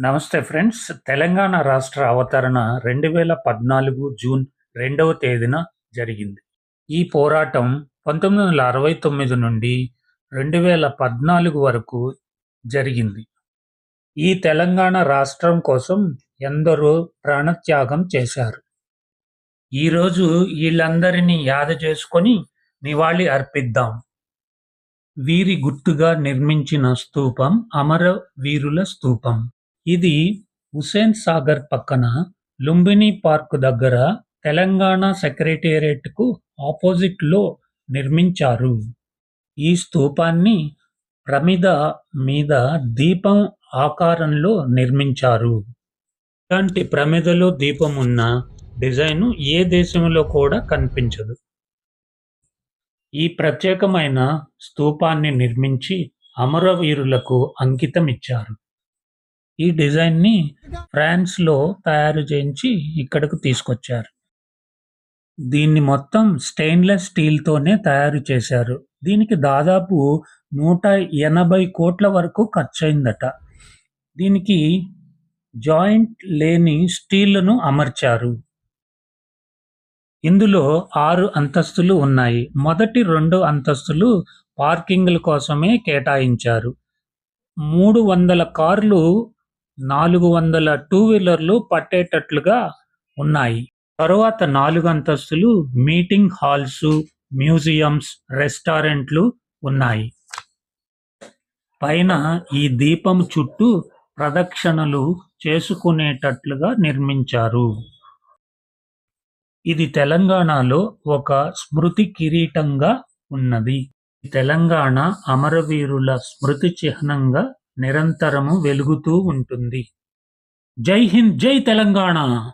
నమస్తే ఫ్రెండ్స్. తెలంగాణ రాష్ట్ర అవతరణ రెండు వేల పద్నాలుగు జూన్ రెండవ తేదీన జరిగింది. ఈ పోరాటం పంతొమ్మిది వందల అరవై తొమ్మిది నుండి రెండు వేల పద్నాలుగు వరకు జరిగింది. ఈ తెలంగాణ రాష్ట్రం కోసం ఎందరో ప్రాణత్యాగం చేశారు. ఈరోజు వీళ్ళందరినీ యాద చేసుకొని నివాళి అర్పిద్దాం. వీరి గుర్తుగా నిర్మించిన స్తూపం అమరవీరుల స్తూపం ఇది హుసేన్ సాగర్ పక్కన లుంబిని పార్క్ దగ్గర తెలంగాణ సెక్రటేరియట్కు ఆపోజిట్లో నిర్మించారు. ఈ స్తూపాన్ని ప్రమిద మీద దీపం ఆకారంలో నిర్మించారు. ఇలాంటి ప్రమిదలో దీపం ఉన్న డిజైన్ ఏ దేశంలో కూడా కనిపించదు. ఈ ప్రత్యేకమైన స్తూపాన్ని నిర్మించి అమరవీరులకు అంకితం ఇచ్చారు ఈ డిజైన్ని ఫ్రాన్స్లో తయారు చేయించి ఇక్కడకు తీసుకొచ్చారు. దీన్ని మొత్తం స్టెయిన్లెస్ స్టీల్తోనే తయారు చేశారు. దీనికి దాదాపు నూట ఎనభై కోట్ల వరకు ఖర్చయిందట. దీనికి జాయింట్ లేని స్టీళ్ళను అమర్చారు. ఇందులో ఆరు అంతస్తులు ఉన్నాయి. మొదటి రెండు అంతస్తులు పార్కింగ్ల కోసమే కేటాయించారు. మూడు వందల కార్లు నాలుగు వందల టూ వీలర్లు పట్టేటట్లుగా ఉన్నాయి. తరువాత నాలుగు అంతస్తులు మీటింగ్ హాల్స్ మ్యూజియంస్ రెస్టారెంట్లు ఉన్నాయి. పైన ఈ దీపం చుట్టూ ప్రదక్షిణలు చేసుకునేటట్లుగా నిర్మించారు. ఇది తెలంగాణలో ఒక స్మృతి కిరీటంగా ఉన్నది. తెలంగాణ అమరవీరుల స్మృతి చిహ్నంగా నిరంతరము వెలుగుతూ ఉంటుంది. జై హింద్ జై తెలంగాణ.